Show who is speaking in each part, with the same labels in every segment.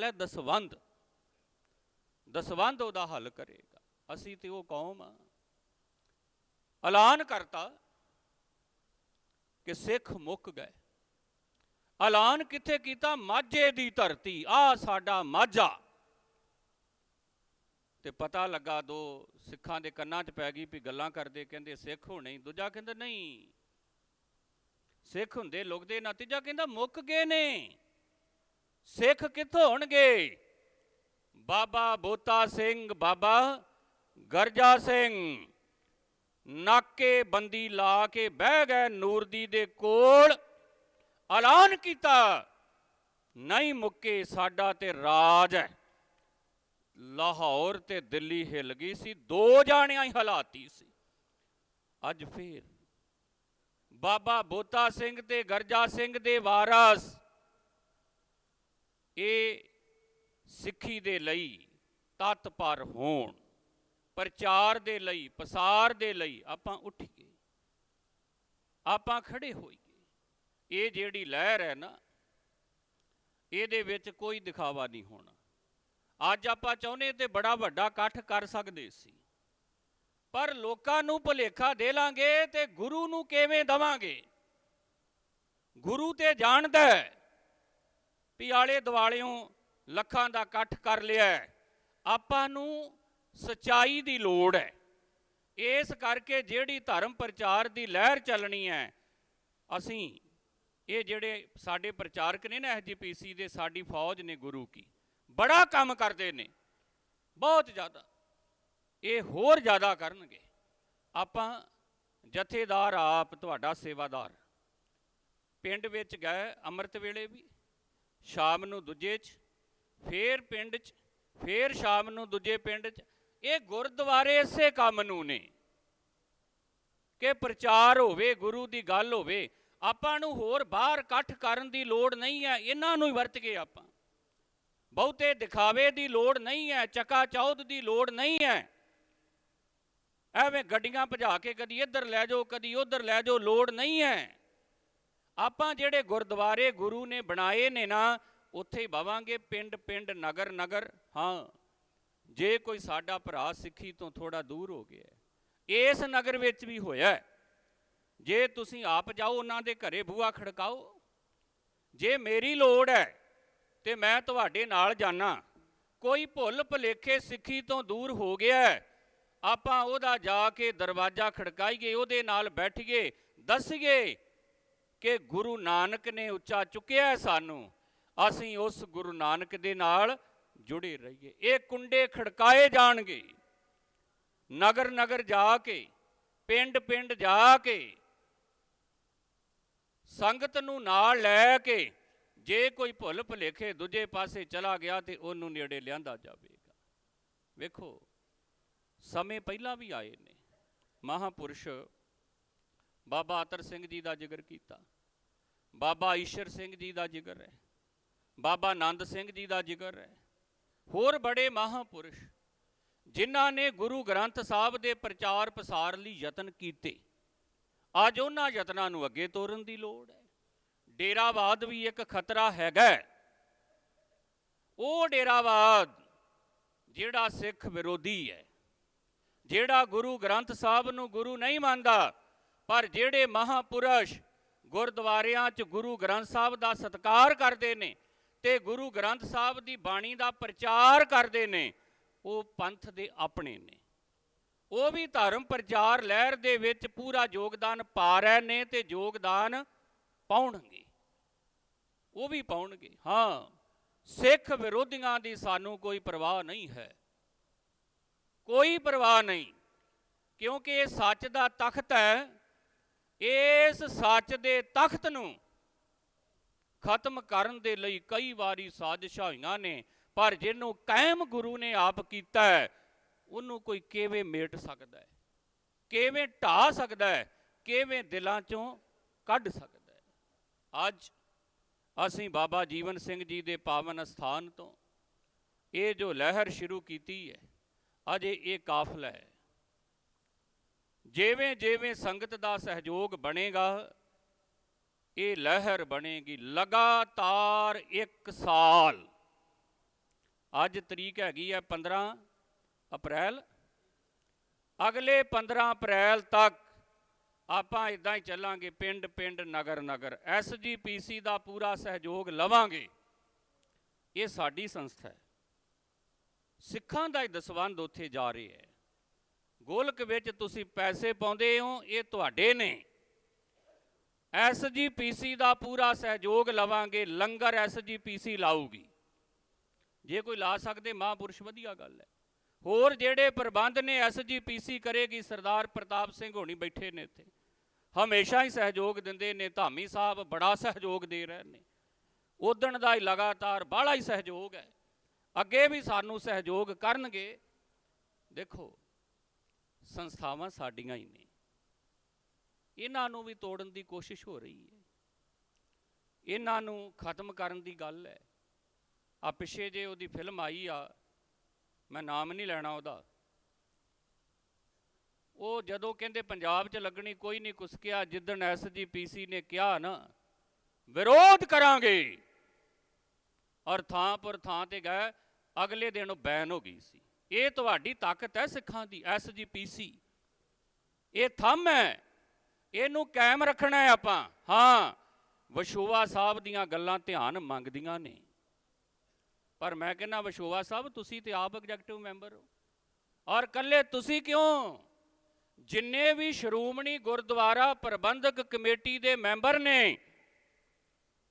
Speaker 1: ਹੱਲ ਹੈ ਦਸਵੰਧ। ਦਸਵੰਧ ਉਹਦਾ ਹੱਲ ਕਰੇਗਾ। ਅਸੀਂ ਤੇ ਉਹ ਕੌਮ ਆ। ਐਲਾਨ ਕਰਤਾ ਕਿ ਸਿੱਖ ਮੁੱਕ ਗਏ। ਐਲਾਨ ਕਿੱਥੇ ਕੀਤਾ? ਮਾਝੇ ਦੀ ਧਰਤੀ। ਆ ਸਾਡਾ ਮਾਝਾ। ਤੇ ਪਤਾ ਲੱਗਾ ਦੋ ਸਿੱਖਾਂ ਦੇ ਕੰਨਾਂ 'ਚ ਪੈ ਗਈ ਵੀ ਗੱਲਾਂ ਕਰਦੇ, ਕਹਿੰਦੇ ਸਿੱਖ ਹੋਣੇ। ਦੂਜਾ ਕਹਿੰਦਾ ਨਹੀਂ। ਸਿੱਖ ਹੁੰਦੇ ਲੁਕਦੇ ਨਾ ਤੀਜਾ ਕਹਿੰਦਾ ਮੁੱਕ ਗਏ ਨੇ। ਸਿੱਖ ਕਿੱਥੋਂ ਹੋਣਗੇ? ਬਾਬਾ ਬੋਤਾ ਸਿੰਘ, ਬਾਬਾ ਗਰਜਾ ਸਿੰਘ। ਨਾਕੇ ਬੰਦੀ ਲਾ ਕੇ ਬਹਿ ਗਏ ਨੂਰਦੀ ਦੇ ਕੋਲ। ਐਲਾਨ ਕੀਤਾ, ਨਹੀਂ ਮੁੱਕੇ ਸਾਡਾ ਤੇ ਰਾਜ ਹੈ। ਲਾਹੌਰ ਤੇ ਦਿੱਲੀ ਹਿੱਲ ਗਈ ਸੀ, ਦੋ ਜਾਣਿਆਂ ਹੀ ਹਲਾਤੀ ਸੀ। ਅੱਜ ਫੇਰ ਬਾਬਾ ਬੋਤਾ ਸਿੰਘ ਤੇ ਗਰਜਾ ਸਿੰਘ ਦੇ ਵਾਰਸ ਇਹ ਸਿੱਖੀ ਦੇ ਲਈ ਤਤਪਰ ਹੋਣ, ਪ੍ਰਚਾਰ ਦੇ ਲਈ, ਪਸਾਰ ਦੇ ਲਈ ਆਪਾਂ ਉੱਠੀਏ ਆਪਾਂ ਖੜੇ ਹੋਈਏ ਇਹ ਜਿਹੜੀ ਲਹਿਰ ਹੈ ਨਾ, ਇਹਦੇ ਵਿੱਚ ਕੋਈ ਦਿਖਾਵਾ ਨਹੀਂ ਹੋਣਾ। ਅੱਜ ਆਪਾਂ ਚਾਹੁੰਦੇ ਤੇ ਬੜਾ ਵੱਡਾ ਇਕੱਠ ਕਰ ਸਕਦੇ ਸੀ। ਪਰ ਲੋਕਾਂ ਨੂੰ ਭੁਲੇਖਾ ਦੇ ਲਾਂਗੇ ਤੇ ਗੁਰੂ ਨੂੰ ਕਿਵੇਂ ਦਵਾਂਗੇ? ਗੁਰੂ ਤੇ ਜਾਣਦਾ ਹੈ ਵੀ ਆਲੇ ਦੁਆਲਿਓਂ ਲੱਖਾਂ ਦਾ ਇਕੱਠ ਕਰ ਲਿਆ ਆਪਾਂ ਨੂੰ ਸਚਾਈ ਦੀ ਲੋੜ ਹੈ। ਇਸ ਕਰਕੇ ਜਿਹੜੀ ਧਰਮ ਪ੍ਰਚਾਰ ਦੀ ਲਹਿਰ ਚੱਲਣੀ ਹੈ, ਅਸੀਂ ਇਹ ਜਿਹੜੇ ਸਾਡੇ ਪ੍ਰਚਾਰਕ ਨੇ ਨਾ ਐਸਜੀਪੀਸੀ ਦੇ, ਸਾਡੀ ਫੌਜ ਨੇ ਗੁਰੂ ਕੀ, ਬੜਾ ਕੰਮ ਕਰਦੇ ਨੇ, ਬਹੁਤ ਜ਼ਿਆਦਾ, ਇਹ ਹੋਰ ਜ਼ਿਆਦਾ ਕਰਨਗੇ। ਆਪਾਂ ਜਥੇਦਾਰ ਆਪ ਤੁਹਾਡਾ ਸੇਵਾਦਾਰ। ਪਿੰਡ ਵਿੱਚ ਗਏ, ਅੰਮ੍ਰਿਤ ਵੇਲੇ ਵੀ ਸ਼ਾਮ ਨੂੰ ਦੂਜੇ 'ਚ, ਫੇਰ ਪਿੰਡ 'ਚ, ਫੇਰ ਸ਼ਾਮ ਨੂੰ ਦੂਜੇ ਪਿੰਡ 'ਚ। ਇਹ ਗੁਰਦੁਆਰੇ ਇਸੇ ਕੰਮ ਨੂੰ ਨੇ। ਕਿ ਪ੍ਰਚਾਰ ਹੋਵੇ, ਗੁਰੂ ਦੀ ਗੱਲ ਹੋਵੇ, ਆਪਾਂ ਨੂੰ ਹੋਰ ਬਾਹਰ ਇਕੱਠ ਕਰਨ ਦੀ ਲੋੜ ਨਹੀਂ ਹੈ। ਇਹਨਾਂ ਨੂੰ ਹੀ ਵਰਤ ਕੇ ਆਪਾਂ। ਬਹੁਤੇ ਦਿਖਾਵੇ ਦੀ ਲੋੜ ਨਹੀਂ ਹੈ, ਚੱਕਾ ਚੌਧ ਦੀ ਲੋੜ ਨਹੀਂ ਹੈ। ਐਵੇਂ ਗੱਡੀਆਂ ਭਜਾ ਕੇ ਕਦੀ ਇੱਧਰ ਲੈ ਜਾਓ, ਕਦੀ ਉੱਧਰ ਲੈ ਜਾਓ, ਲੋੜ ਨਹੀਂ ਹੈ। ਆਪਾਂ ਜਿਹੜੇ ਗੁਰਦੁਆਰੇ ਗੁਰੂ ਨੇ ਬਣਾਏ ਨੇ ਨਾ, ਉੱਥੇ ਹੀ ਬਵਾਂਗੇ ਪਿੰਡ ਪਿੰਡ, ਨਗਰ ਨਗਰ। ਹਾਂ, ਜੇ ਕੋਈ ਸਾਡਾ ਭਰਾ ਸਿੱਖੀ ਤੋਂ ਥੋੜਾ ਦੂਰ ਹੋ ਗਿਆ ਇਸ ਨਗਰ ਵਿੱਚ ਵੀ ਹੋਇਆ ਜੇ ਤੁਸੀਂ ਆਪ ਜਾਓ, ਉਹਨਾਂ ਦੇ ਘਰੇ ਬੂਆ ਖੜਕਾਓ। ਜੇ ਮੇਰੀ ਲੋੜ ਹੈ, ਤੇ ਮੈਂ ਤੁਹਾਡੇ ਨਾਲ ਜਾਣਾ ਕੋਈ ਭੁੱਲ ਭੁਲੇਖੇ ਸਿੱਖੀ ਤੋਂ ਦੂਰ ਹੋ ਗਿਆ ਆਪਾਂ ਉਹਦਾ ਜਾ ਕੇ ਦਰਵਾਜ਼ਾ ਖੜਕਾਈਏ, ਉਹਦੇ ਨਾਲ ਬੈਠੀਏ, ਦੱਸੀਏ ਕਿ ਗੁਰੂ ਨਾਨਕ ਨੇ ਉੱਚਾ ਚੁੱਕਿਆ ਹੈ ਸਾਨੂੰ, ਅਸੀਂ ਉਸ ਗੁਰੂ ਨਾਨਕ ਦੇ ਨਾਲ ਜੁੜੇ ਰਹੀਏ। ਇਹ ਕੁੰਡੇ ਖੜਕਾਏ ਜਾਣਗੇ ਨਗਰ ਨਗਰ ਜਾ ਕੇ ਪਿੰਡ ਪਿੰਡ ਜਾ ਕੇ, ਸੰਗਤ ਨੂੰ ਨਾਲ ਲੈ ਕੇ, ਜੇ ਕੋਈ ਭੁੱਲ ਭੁਲੇਖੇ ਦੂਜੇ ਪਾਸੇ ਚਲਾ ਗਿਆ ਤੇ ਉਹਨੂੰ ਨੇੜੇ ਲਿਆਂਦਾ ਜਾਵੇਗਾ। ਵੇਖੋ, ਸਮੇਂ ਪਹਿਲਾਂ ਵੀ ਆਏ ਨੇ, ਮਹਾਪੁਰਸ਼ ਬਾਬਾ ਅਤਰ ਸਿੰਘ ਜੀ ਦਾ ਜ਼ਿਕਰ ਕੀਤਾ। ਬਾਬਾ ਈਸ਼ਰ ਸਿੰਘ ਜੀ ਦਾ ਜ਼ਿਕਰ ਹੈ। ਬਾਬਾ ਆਨੰਦ ਸਿੰਘ ਜੀ ਦਾ ਜ਼ਿਕਰ ਹੈ। ਹੋਰ ਬੜੇ ਮਹਾਪੁਰਸ਼ ਜਿਨ੍ਹਾਂ ਨੇ ਗੁਰੂ ਗ੍ਰੰਥ ਸਾਹਿਬ ਦੇ ਪ੍ਰਚਾਰ ਪ੍ਰਸਾਰ ਲਈ ਯਤਨ ਕੀਤੇ। ਅੱਜ ਉਹਨਾਂ ਯਤਨਾਂ ਨੂੰ ਅੱਗੇ ਤੋਰਨ ਦੀ ਲੋੜ ਹੈ। ਡੇਰਾਵਾਦ ਵੀ ਇੱਕ ਖਤਰਾ ਹੈਗਾ ਉਹ ਡੇਰਾਵਾਦ ਜਿਹੜਾ ਸਿੱਖ ਵਿਰੋਧੀ ਹੈ, ਜਿਹੜਾ ਗੁਰੂ ਗ੍ਰੰਥ ਸਾਹਿਬ ਨੂੰ ਗੁਰੂ ਨਹੀਂ ਮੰਨਦਾ ਪਰ ਜਿਹੜੇ ਮਹਾਪੁਰਸ਼ ਗੁਰਦੁਆਰਿਆਂ 'ਚ ਗੁਰੂ ਗ੍ਰੰਥ ਸਾਹਿਬ ਦਾ ਸਤਿਕਾਰ ਕਰਦੇ ਨੇ ਤੇ ਗੁਰੂ ਗ੍ਰੰਥ ਸਾਹਿਬ ਦੀ ਬਾਣੀ ਦਾ ਪ੍ਰਚਾਰ ਕਰਦੇ ਨੇ, ਉਹ ਪੰਥ ਦੇ ਆਪਣੇ ਨੇ। ਉਹ ਵੀ ਧਰਮ ਪ੍ਰਚਾਰ ਲਹਿਰ ਦੇ ਵਿੱਚ ਪੂਰਾ ਯੋਗਦਾਨ ਪਾ ਰਹੇ ਨੇ ਤੇ ਯੋਗਦਾਨ ਪਾਉਣਗੇ। ਉਹ ਵੀ ਪਾਉਣਗੇ। ਹਾਂ, ਸਿੱਖ ਵਿਰੋਧੀਆਂ ਦੀ ਸਾਨੂੰ ਕੋਈ ਪਰਵਾਹ ਨਹੀਂ ਹੈ। ਕੋਈ ਪਰਵਾਹ ਨਹੀਂ, ਕਿਉਂਕਿ ਇਹ ਸੱਚ ਦਾ ਤਖਤ ਹੈ। ਇਸ ਸੱਚ ਦੇ ਤਖਤ ਨੂੰ ਖਤਮ ਕਰਨ ਦੇ ਲਈ ਕਈ ਵਾਰੀ ਸਾਜ਼ਿਸ਼ਾਂ ਹੋਈਆਂ ਨੇ, ਪਰ ਜਿਹਨੂੰ ਕਾਇਮ ਗੁਰੂ ਨੇ ਆਪ ਕੀਤਾ ਹੈ, ਉਹਨੂੰ ਕੋਈ ਕਿਵੇਂ ਮੇਟ ਸਕਦਾ ਹੈ? ਕਿਵੇਂ ਢਾ ਸਕਦਾ ਹੈ? ਕਿਵੇਂ ਦਿਲਾਂ ਚੋਂ ਕੱਢ ਸਕਦਾ ਹੈ? ਅੱਜ ਅਸੀਂ ਬਾਬਾ ਜੀਵਨ ਸਿੰਘ ਜੀ ਦੇ ਪਾਵਨ ਸਥਾਨ ਤੋਂ ਇਹ ਜੋ ਲਹਿਰ ਸ਼ੁਰੂ ਕੀਤੀ ਹੈ, ਅਜੇ ਇਹ ਕਾਫਲਾ ਹੈ। ਜਿਵੇਂ ਜਿਵੇਂ ਸੰਗਤ ਦਾ ਸਹਿਯੋਗ ਬਣੇਗਾ, ਇਹ ਲਹਿਰ ਬਣੇਗੀ। ਲਗਾਤਾਰ ਇੱਕ ਸਾਲ। ਅੱਜ ਤਰੀਕ ਹੈਗੀ ਹੈ 15 ਅਪ੍ਰੈਲ। ਅਗਲੇ 15 ਅਪ੍ਰੈਲ ਤੱਕ ਆਪਾਂ ਇਦਾਂ ਹੀ ਚੱਲਾਂਗੇ, ਪਿੰਡ ਪਿੰਡ, ਨਗਰ ਨਗਰ। ਐਸਜੀਪੀਸੀ ਦਾ ਪੂਰਾ ਸਹਿਯੋਗ ਲਵਾਂਗੇ। ਇਹ ਸਾਡੀ ਸੰਸਥਾ ਹੈ। ਸਿੱਖਾਂ ਦਾ ਹੀ ਦਸਵੰਧ ਉੱਥੇ ਜਾ ਰਿਹਾ ਹੈ। ਗੋਲਕ ਵਿੱਚ ਤੁਸੀਂ ਪੈਸੇ ਪਾਉਂਦੇ ਹੋ, ਇਹ ਤੁਹਾਡੇ ਨੇ। ਐਸਜੀਪੀਸੀ ਦਾ ਪੂਰਾ ਸਹਿਯੋਗ ਲਵਾਂਗੇ, ਲੰਗਰ ਐਸਜੀਪੀਸੀ ਲਾਊਗੀ। ਜੇ ਕੋਈ ਲਾ ਸਕਦੇ ਮਹਾਂਪੁਰਸ਼, ਵਧੀਆ ਗੱਲ ਹੈ। ਹੋਰ ਜਿਹੜੇ ਪ੍ਰਬੰਧ ਨੇ ਐਸਜੀਪੀਸੀ ਕਰੇਗੀ, ਸਰਦਾਰ ਪ੍ਰਤਾਪ ਸਿੰਘ ਹੋਣੀ ਬੈਠੇ ਨੇ ਇੱਥੇ। ਹਮੇਸ਼ਾ ਹੀ ਸਹਿਯੋਗ ਦਿੰਦੇ ਨੇ, ਧਾਮੀ ਸਾਹਿਬ ਬੜਾ ਸਹਿਯੋਗ ਦੇ ਰਹੇ ਨੇ। ਉਦਣ ਦਾ ਹੀ ਲਗਾਤਾਰ ਬਾਹਲਾ ਹੀ ਸਹਿਯੋਗ ਹੈ। ਅੱਗੇ ਵੀ ਸਾਨੂੰ ਸਹਿਯੋਗ ਕਰਨਗੇ। ਦੇਖੋ ਸੰਸਥਾਵਾਂ ਸਾਡੀਆਂ ਹੀ ਨੇ। ਇਹਨਾਂ ਨੂੰ ਵੀ ਤੋੜਨ ਦੀ ਕੋਸ਼ਿਸ਼ ਹੋ ਰਹੀ ਹੈ। ਇਹਨਾਂ ਨੂੰ ਖਤਮ ਕਰਨ ਦੀ ਗੱਲ ਹੈ। ਆ ਪਿੱਛੇ ਜੇ ਉਹਦੀ ਫਿਲਮ ਆਈ ਆ, ਮੈਂ ਨਾਮ ਨਹੀਂ ਲੈਣਾ ਉਹਦਾ। ਉਹ ਜਦੋਂ ਕਹਿੰਦੇ ਪੰਜਾਬ 'ਚ ਲੱਗਣੀ ਕੋਈ ਨਹੀਂ ਕੁਸਕਿਆ ਜਿੱਦਣ ਐਸਜੀਪੀਸੀ ਨੇ ਕਿਹਾ ਨਾ, ਵਿਰੋਧ ਕਰਾਂਗੇ। ਔਰ ਥਾਂ ਪਰ ਥਾਂ ਤੇ ਗਏ, ਅਗਲੇ ਦਿਨ ਉਹ ਬੈਨ ਹੋ ਗਈ ਸੀ। ਇਹ ਤੁਹਾਡੀ ਤਾਕਤ ਹੈ ਸਿੱਖਾਂ ਦੀ ਐਸਜੀਪੀਸੀ ਇਹ ਥੰਮ ਹੈ। ਇਹਨੂੰ ਕਾਇਮ ਰੱਖਣਾ ਹੈ ਆਪਾਂ। ਹਾਂ, ਵਿਸ਼ੋਵਾ ਸਾਹਿਬ ਦੀਆਂ ਗੱਲਾਂ ਧਿਆਨ ਮੰਗਦੀਆਂ ਨੇ। ਪਰ ਮੈਂ ਕਹਿੰਦਾ, ਵਿਸ਼ੋਵਾ ਸਾਹਿਬ, ਤੁਸੀਂ ਤੇ ਆਪ ਐਗਜ਼ੈਕਟਿਵ ਮੈਂਬਰ ਹੋ। ਔਰ ਕੱਲੇ ਤੁਸੀਂ ਕਿਉਂ? ਜਿੰਨੇ ਵੀ ਸ਼੍ਰੋਮਣੀ ਗੁਰਦੁਆਰਾ ਪ੍ਰਬੰਧਕ ਕਮੇਟੀ ਦੇ ਮੈਂਬਰ ਨੇ,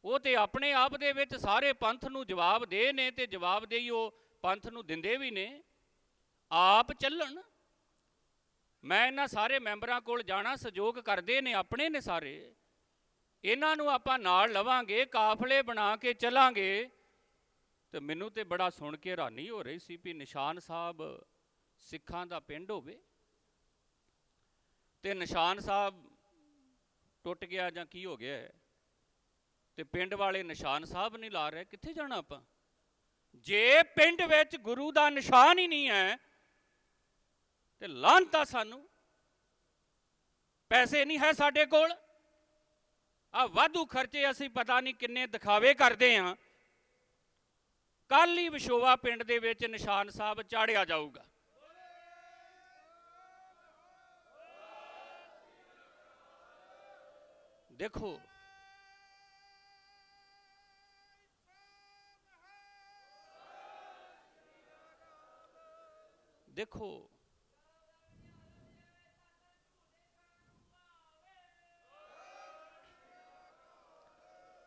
Speaker 1: ਉਹ ਤੇ ਆਪਣੇ ਆਪ ਦੇ ਵਿੱਚ ਸਾਰੇ ਪੰਥ ਨੂੰ ਜਵਾਬ ਦੇ ਨੇ ਤੇ ਜਵਾਬ ਦੇਈ ਉਹ ਪੰਥ ਨੂੰ ਦਿੰਦੇ ਵੀ ਨੇ। ਆਪ ਚੱਲਣ। ਮੈਂ ਇਹਨਾਂ ਸਾਰੇ ਮੈਂਬਰਾਂ ਕੋਲ ਜਾਣਾ, ਸਹਿਯੋਗ ਕਰਦੇ ਨੇ, ਆਪਣੇ ਨੇ ਸਾਰੇ। ਇਹਨਾਂ ਨੂੰ ਆਪਾਂ ਨਾਲ ਲਵਾਂਗੇ, ਕਾਫਲੇ ਬਣਾ ਕੇ ਚੱਲਾਂਗੇ। ਤੇ ਮੈਨੂੰ ਤੇ ਬੜਾ ਸੁਣ ਕੇ ਹੈਰਾਨੀ ਹੋ ਰਹੀ ਸੀ ਵੀ ਨਿਸ਼ਾਨ ਸਾਹਿਬ ਸਿੱਖਾਂ ਦਾ ਪਿੰਡ ਹੋਵੇ। ਤੇ ਨਿਸ਼ਾਨ ਸਾਹਿਬ ਟੁੱਟ ਗਿਆ ਜਾਂ ਕੀ ਹੋ ਗਿਆ ਹੈ? ਤੇ ਪਿੰਡ ਵਾਲੇ ਨਿਸ਼ਾਨ ਸਾਹਿਬ ਨਹੀਂ ਲਾ ਰਹੇ, ਕਿੱਥੇ ਜਾਣਾ ਆਪਾਂ? ਜੇ ਪਿੰਡ ਵਿੱਚ ਗੁਰੂ ਦਾ ਨਿਸ਼ਾਨ ਹੀ ਨਹੀਂ ਹੈ ਤੇ ਲਾਂਤਾ ਸਾਨੂੰ। ਪੈਸੇ ਨਹੀਂ ਹੈ ਸਾਡੇ ਕੋਲ। ਆ ਵਾਧੂ ਖਰਚੇ ਅਸੀਂ ਪਤਾ ਨਹੀਂ ਕਿੰਨੇ ਦਿਖਾਵੇ ਕਰਦੇ ਆਂ ਕੱਲ ਹੀ ਵਿਸ਼ੋਵਾ ਪਿੰਡ ਦੇ ਵਿੱਚ ਨਿਸ਼ਾਨ ਸਾਹਿਬ ਚਾੜਿਆ ਜਾਊਗਾ। ਦੇਖੋ ਦੇਖੋ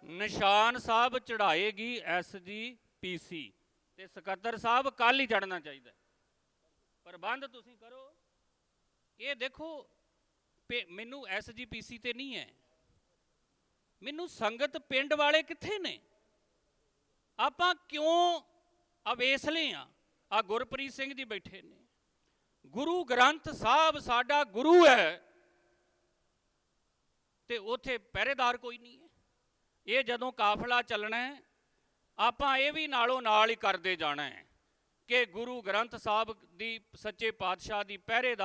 Speaker 1: ਨਿਸ਼ਾਨ ਸਾਹਿਬ ਚੜਾਏਗੀ ਐਸਜੀ ਪੀਸੀ ਤੇ ਸਕੱਤਰ ਸਾਹਿਬ ਕੱਲ ਹੀ ਚੜਨਾ ਚਾਹੀਦਾ ਪ੍ਰਬੰਧ ਤੁਸੀਂ ਕਰੋ। ਇਹ ਦੇਖੋ, ਪੇ- ਮੈਨੂੰ ਐਸਜੀਪੀਸੀ ਤੇ ਨਹੀਂ ਹੈ। ਮੈਨੂੰ ਸੰਗਤ ਪਿੰਡ ਵਾਲੇ ਕਿੱਥੇ ਨੇ? ਆਪਾਂ ਕਿਉਂ ਅਵੇਸਲੇ ਆ? ਆ ਗੁਰਪ੍ਰੀਤ ਸਿੰਘ ਜੀ ਬੈਠੇ ਨੇ। ਗੁਰੂ ਗ੍ਰੰਥ ਸਾਹਿਬ ਸਾਡਾ ਗੁਰੂ ਹੈ ਤੇ ਉਥੇ ਪਹਿਰੇਦਾਰ ਕੋਈ ਨਹੀਂ ਹੈ। ਇਹ ਜਦੋਂ ਕਾਫਲਾ ਚੱਲਣਾ ਆਪਾਂ ਇਹ ਵੀ ਨਾਲੋਂ ਨਾਲ ਹੀ ਕਰਦੇ ਜਾਣਾ ਹੈ ਕਿ ਗੁਰੂ ਗ੍ਰੰਥ ਸਾਹਿਬ ਦੀ ਸੱਚੇ ਪਾਤਸ਼ਾਹ ਦੀ ਪਹਿਰੇਦਾਰ